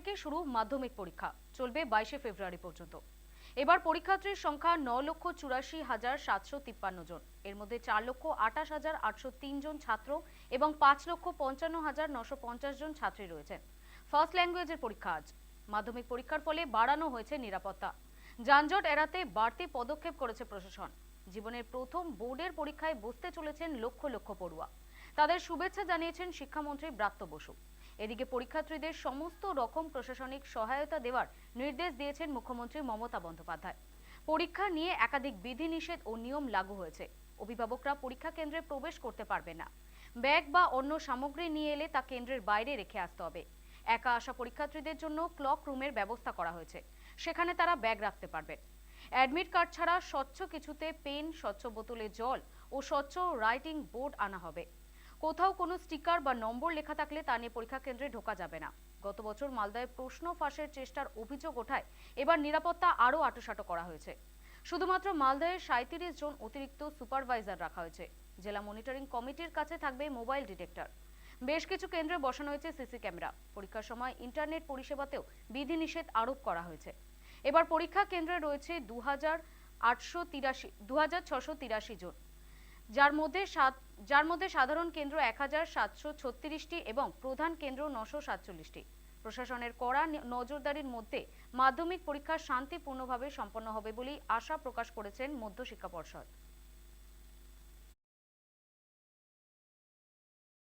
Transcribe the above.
থেকে শুরু মাধ্যমিক পরীক্ষা। চলবে বাইশে ফেব্রুয়ারি পর্যন্ত। এবার পরীক্ষার্থীর সংখ্যা ন লক্ষ চুরাশি হাজার সাতশো তিপ্পান্ন জন। এর মধ্যে চার লক্ষ আঠাশ হাজার আটশো তিন জন ছাত্র এবং পাঁচ লক্ষ পঞ্চান্ন হাজার নশো পঞ্চাশ জন ছাত্রী রয়েছেন ফার্স্ট ল্যাঙ্গুয়েজের পরীক্ষা আজ। মাধ্যমিক পরীক্ষার ফলে বাড়ানো হয়েছে নিরাপত্তা। যানজট এড়াতে বাড়তি পদক্ষেপ করেছে প্রশাসন। জীবনের প্রথম বোর্ডের পরীক্ষায় বসতে চলেছেন লক্ষ লক্ষ পড়ুয়া। তাদের শুভেচ্ছা জানিয়েছেন শিক্ষামন্ত্রী ব্রাত্য বসু। এদিকে পরীক্ষার্থীদের সমস্ত রকম প্রশাসনিক সহায়তা দেওয়ার নির্দেশ দিয়েছেন মুখ্যমন্ত্রী মমতা বন্দ্যোপাধ্যায়। পরীক্ষা নিয়ে একাধিক বিধিনিষেধ ও নিয়ম লাগু হয়েছে। অভিভাবকরা পরীক্ষা কেন্দ্রে প্রবেশ করতে পারবে না। ব্যাগ বা অন্য সামগ্রী নিয়ে এলে তা কেন্দ্রের বাইরে রেখে আসতে হবে। একা আসা পরীক্ষার্থীদের জন্য ক্লক রুমের ব্যবস্থা করা হয়েছে। সেখানে তারা ব্যাগ রাখতে পারবে। অ্যাডমিট কার্ড ছাড়া স্বচ্ছ কিছুতে পেন, স্বচ্ছ বোতলে জল ও স্বচ্ছ রাইটিং বোর্ড আনা হবে। কোথাও কোনো স্টিকার বা নম্বর লেখা থাকলে তা নিয়ে পরীক্ষা কেন্দ্রে ঢোকা যাবে না। গত বছর মালদায় প্রশ্ন ফাঁসের চেষ্টার অভিযোগ ওঠায় এবার নিরাপত্তা আরও আটোসাটো করা হয়েছে। শুধুমাত্র মালদায় সাঁত্রিশ জন অতিরিক্ত সুপারভাইজার রাখা হয়েছে। জেলা মনিটরিং কমিটির কাছে থাকবে মোবাইল ডিটেক্টর। বেশ কিছু কেন্দ্রে বসানো হয়েছে সিসি ক্যামেরা। পরীক্ষার সময় ইন্টারনেট পরিষেবাতেও বিধিনিষেধ আরোপ করা হয়েছে। এবার পরীক্ষা কেন্দ্রে রয়েছে দু হাজার আটশো তিরাশি দু হাজার ছশো তিরাশি জন। যার মধ্যে সাত, যার মধ্যে সাধারণ কেন্দ্র এক হাজার সাতশো ছত্রিশটি এবং প্রধান কেন্দ্র নশো সাতচল্লিশটি। প্রশাসনের কড়া নজরদারির মধ্যে মাধ্যমিক পরীক্ষা শান্তিপূর্ণভাবে সম্পন্ন হবে বলেই আশা প্রকাশ করেছেন মধ্য শিক্ষা পর্ষদ।